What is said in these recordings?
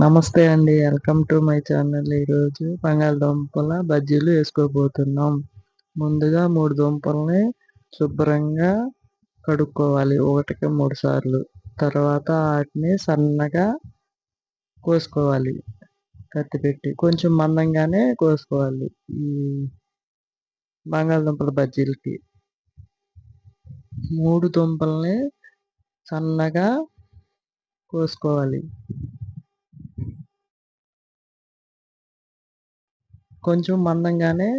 నమస్తే అండి. Welcome to my channel ఈరోజు బంగాళదుంపల బజ్జీలు వేసుకోబోతున్నాం. ముందుగా మూడు దుంపల్ని శుభ్రంగా కడుక్కోవాలి ఒకటికి మూడు సార్లు. తర్వాత వాటిని సన్నగా కోసుకోవాలి. కత్తి పెట్టి కొంచెం మందంగానే కోసుకోవాలి ఈ బంగాళదుంపల బజ్జీలకి. మూడు దుంపల్ని సన్నగా కోసుకోవాలి. కొంచెం మందంగానే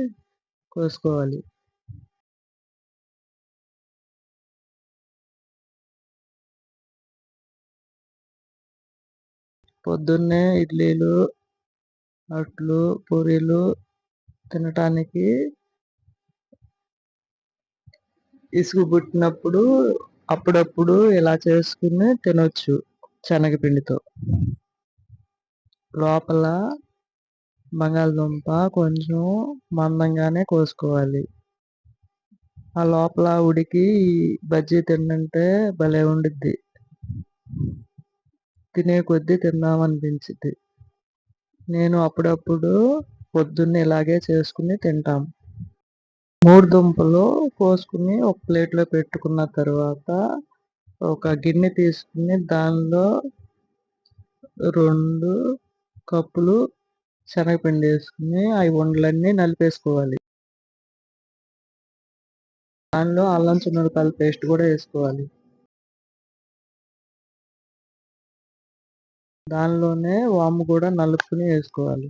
కోసుకోవాలి. పొద్దున్నే ఇడ్లీలు అట్లు పూరీలు తినటానికి ఇసుగు పుట్టినప్పుడు అప్పుడప్పుడు ఇలా చేసుకుని తినొచ్చు శనగపిండితో. లోపల బంగాళదుంప కొంచెం మందంగానే కోసుకోవాలి. ఆ లోపల ఉడికి బజ్జీ తిన్నంటే భలే ఉండిద్ది. తినే కొద్దీ తిందామనిపించింది నేను అప్పుడప్పుడు పొద్దున్నే ఇలాగే చేసుకుని తింటాం. మూడు దుంపలు కోసుకుని ఒక ప్లేట్లో పెట్టుకున్న తర్వాత ఒక గిన్నె తీసుకుని దానిలో రెండు కప్పులు శనగపిండి వేసుకుని అవి ఉండలన్నీ నలిపేసుకోవాలి. దానిలో అల్లం చిన్నపాయల పేస్ట్ కూడా వేసుకోవాలి. దానిలోనే వాము కూడా నలుపుకుని వేసుకోవాలి.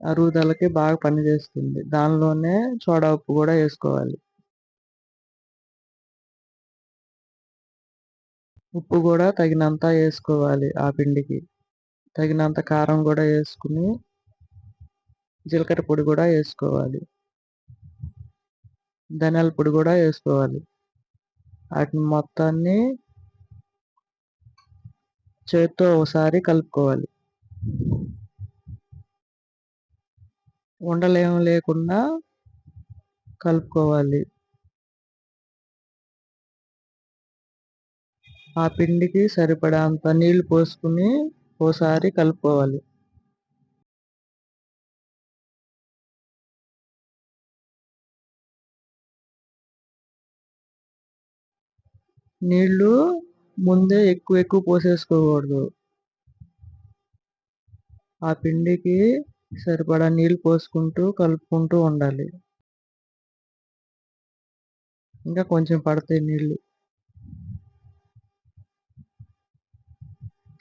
అరుగుదలకి బాగా పనిచేస్తుంది దానిలోనే సోడా ఉప్పు కూడా వేసుకోవాలి. ఉప్పు కూడా తగినంత వేసుకోవాలి ఆ పిండికి. తగినంత కారం కూడా వేసుకుని జీలకర్ర పొడి కూడా వేసుకోవాలి. ధనియాల పొడి కూడా వేసుకోవాలి. వాటిని మొత్తాన్ని చేత్తో ఒకసారి కలుపుకోవాలి. ఉండలేం లేకుండా కలుపుకోవాలి. ఆ పిండికి సరిపడంత నీళ్ళు పోసుకుని ఓసారి కలుపుకోవాలి. నీళ్ళు ముందే ఎక్కువ ఎక్కువ పోసేసుకోకూడదు. ఆ పిండికి సరిపడా నీళ్ళు పోసుకుంటూ కలుపుకుంటూ ఉండాలి. ఇంకా కొంచెం పడతాయి నీళ్ళు.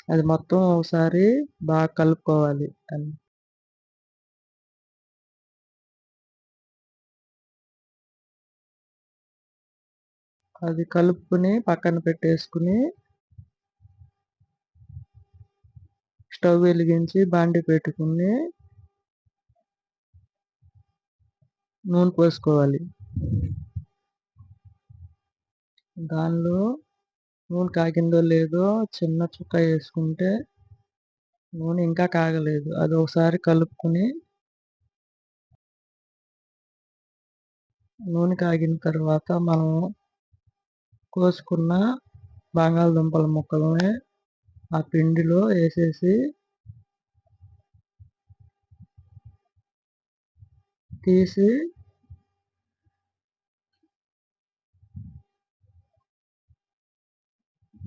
అది మొత్తం ఒకసారి బాగా కలుపుకోవాలి. అని అది కలుపుకుని పక్కన పెట్టేసుకుని స్టవ్ వెలిగించి బాండి పెట్టుకుని నూనె పోసుకోవాలి. దానిలో నూనె కాగిందో లేదో చిన్న చుక్క వేసుకుంటే నూనె ఇంకా కాగలేదు. అది ఒకసారి కలుపుకుని నూనె కాగిన తర్వాత మనం కోసుకున్న బంగాళదుంపల ముక్కల్ని ఆ పిండిలో వేసేసి తీసి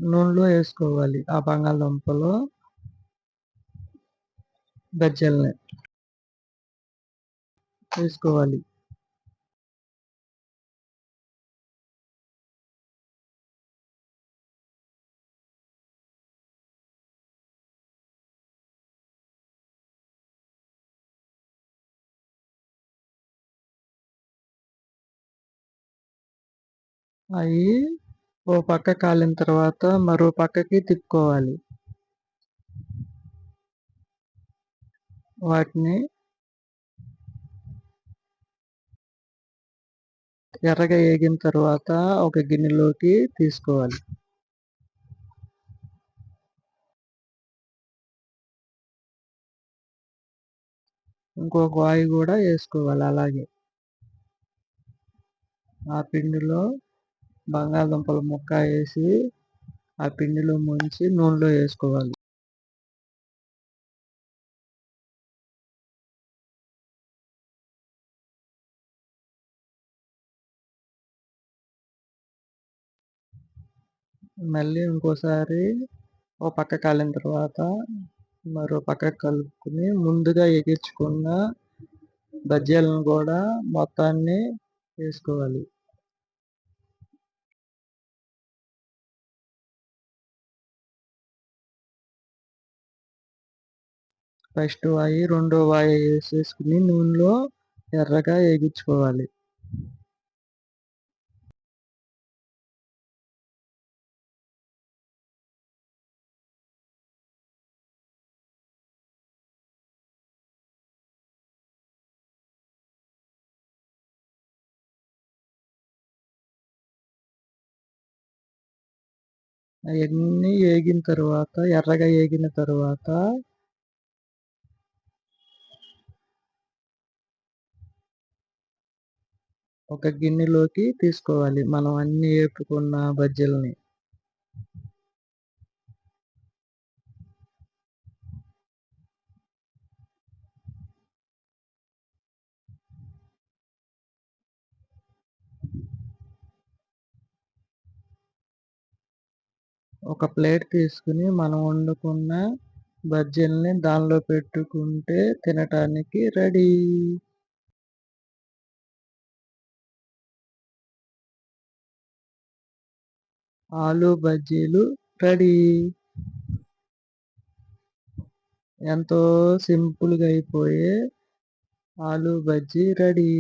నూనెలో వేసుకోవాలి. ఆ బంగాళదుంపలో బజ్జీలని వేసుకోవాలి. అవి ఓ పక్క కాలిన తర్వాత మరో పక్కకి తిప్పుకోవాలి. వాటిని ఎర్రగా వేగిన తర్వాత ఒక గిన్నెలోకి తీసుకోవాలి. ఇంకొక వాయి కూడా వేసుకోవాలి అలాగే. ఆ పిండిలో బంగాళదుంపల ముక్క వేసి ఆ పిండిలో ముంచి నూనెలో వేసుకోవాలి. మళ్ళీ ఇంకోసారి ఓ పక్క కాలిన తర్వాత మరో పక్క కలుపుకుని ముందుగా ఎగించుకున్న బజ్జీలను కూడా మొత్తాన్ని వేసుకోవాలి. ఫస్ట్ వాయి రెండో వాయి వేసేసుకుని నూనెలో ఎర్రగా వేగించుకోవాలి అవన్నీ వేగిన తర్వాత ఎర్రగా వేగిన తర్వాత ఒక గిన్నెలోకి తీసుకోవాలి. మనం అన్ని వేపుకున్న బజ్జీలని. ఒక ప్లేట్ తీసుకుని మనం వండుకున్న బజ్జీలని దానిలో పెట్టుకుంటే తినటానికి రెడీ. ఆలు బజ్జీలు రెడీ ఎంతో సింపుల్గా అయిపోయే ఆలు బజ్జీ రెడీ